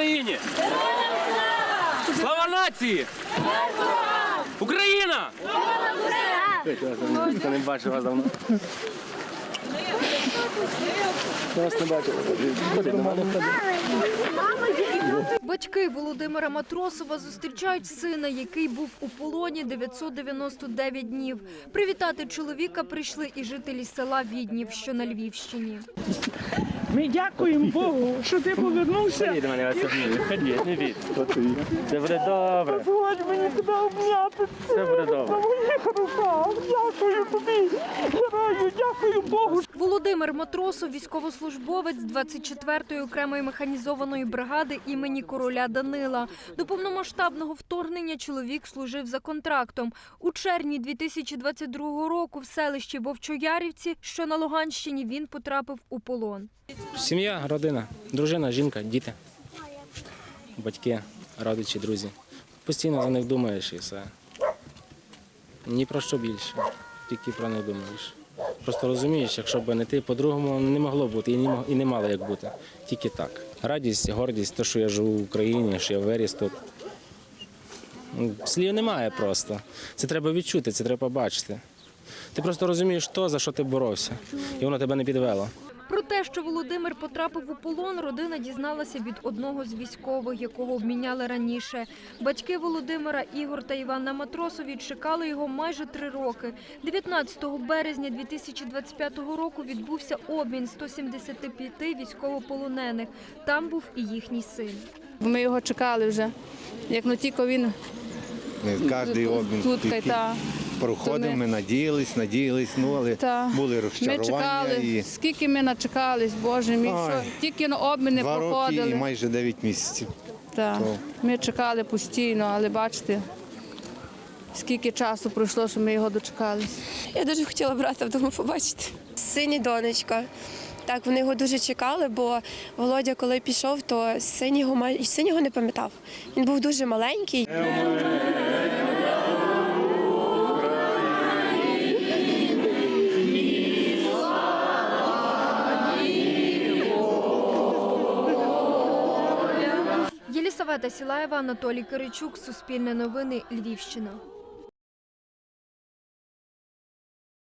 Україні! Слава нації! Україна! Не бачив вас давно. Я вас не. Батьки Володимира Матросова зустрічають сина, який був у полоні 999 днів. Привітати чоловіка прийшли і жителі села Віднів, що на Львівщині. Ми дякуємо Богу, що ти повернувся. Ходіть до мене, я вас. Ходіть, не бійте. Все буде добре. Дозволь мені тебе обняти. Все буде добре. Моїх руках. Дякую тобі. Герою, дякую Богу. Володимир Матросов, військовослужбовець 24-ї окремої механізованої бригади імені короля Данила. До повномасштабного вторгнення чоловік служив за контрактом. У червні 2022 року в селищі Вовчоярівці, що на Луганщині, він потрапив у полон. Сім'я, родина, дружина, жінка, діти, батьки, родичі, друзі. Постійно за них думаєш і все. Ні про що більше, тільки про них думаєш. Просто розумієш, якщо б не ти, по-другому не могло бути і не, мало як бути. Тільки так. Радість, гордість, те, що я живу в Україні, що я виріс тут. Ну, Слів немає просто. Це треба відчути, це треба бачити. Ти просто розумієш то, за що ти боровся, і воно тебе не підвело. Про те, що Володимир потрапив у полон, родина дізналася від одного з військових, якого обміняли раніше. Батьки Володимира Ігор та Іванна Матросові чекали його майже три роки. 19 березня 2025 року відбувся обмін 175 військовополонених. Там був і їхній син. Ми його чекали вже. Як ну тільки він Не кожний обмін тут тільки та, проходив, ми- ми надіялись, надіялись, ну але та були ми чекали, і скільки ми начекались, Боже мій, Ой. що тільки на обміни два роки проходили. і майже 9 місяців. Та. то- Ми чекали постійно, але бачите, скільки часу пройшло, що ми його дочекались. Я дуже хотіла брата вдома побачити. Син і донечка. Так, вони його дуже чекали, бо Володя, коли пішов, то син його, май- син його не пам'ятав. Він був дуже маленький. Єлісавета Сілаєва, Анатолій Киричук, Суспільне новини, Львівщина.